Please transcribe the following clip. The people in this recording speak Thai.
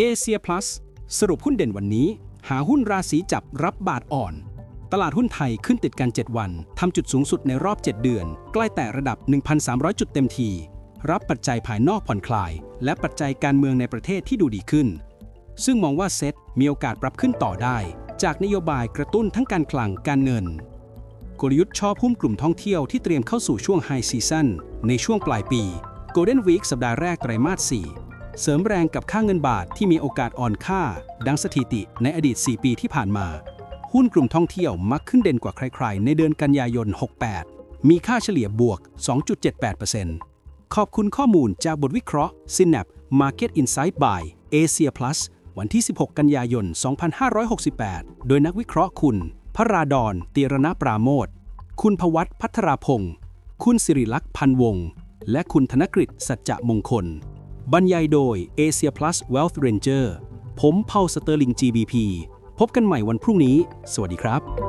เอเชีย plus สรุปหุ้นเด่นวันนี้ หาหุ้นราศีจับรับบาทอ่อน ตลาดหุ้นไทยขึ้นติดกัน 7 วัน ทำจุดสูงสุดในรอบ 7 เดือน ใกล้แต่ระดับ 1,300 จุดเต็มที รับปัจจัยภายนอกผ่อนคลาย และปัจจัยการเมืองในประเทศที่ดูดีขึ้น ซึ่งมองว่าเซ็ตมีโอกาสปรับขึ้นต่อได้ จากนโยบายกระตุ้นทั้งการคลังการเงิน กลยุทธ์ชอบหุ้มกลุ่มท่องเที่ยวที่เตรียมเข้าสู่ช่วงไฮซีซันในช่วงปลายปี Golden Week สัปดาห์แรกไตรมาส4 เสริมแรงกับค่าเงินบาทที่มีโอกาสอ่อนค่า ดังสถิติในอดีต 4 ปีที่ผ่านมา หุ้นกลุ่มท่องเที่ยวมักขึ้นเด่นกว่าใครๆ ในเดือนกันยายน 68 มีค่าเฉลี่ยบวก 2.78%ขอบคุณข้อมูลจากบทวิเคราะห์ Synap Market Insight by Asia Plus วันที่ 16 กันยายน 2568 โดยนักวิเคราะห์คุณ พระราดอนตีรณปราโมทคุณพวัตพัทราพงศ์คุณสิริลักษณ์พันวงศ์และคุณธนกฤษสัจจะมงคล บรรยายโดย Asia Plus Wealth Ranger ผมเผาสเตอร์ลิง GBP พบกันใหม่วันพรุ่งนี้ สวัสดีครับ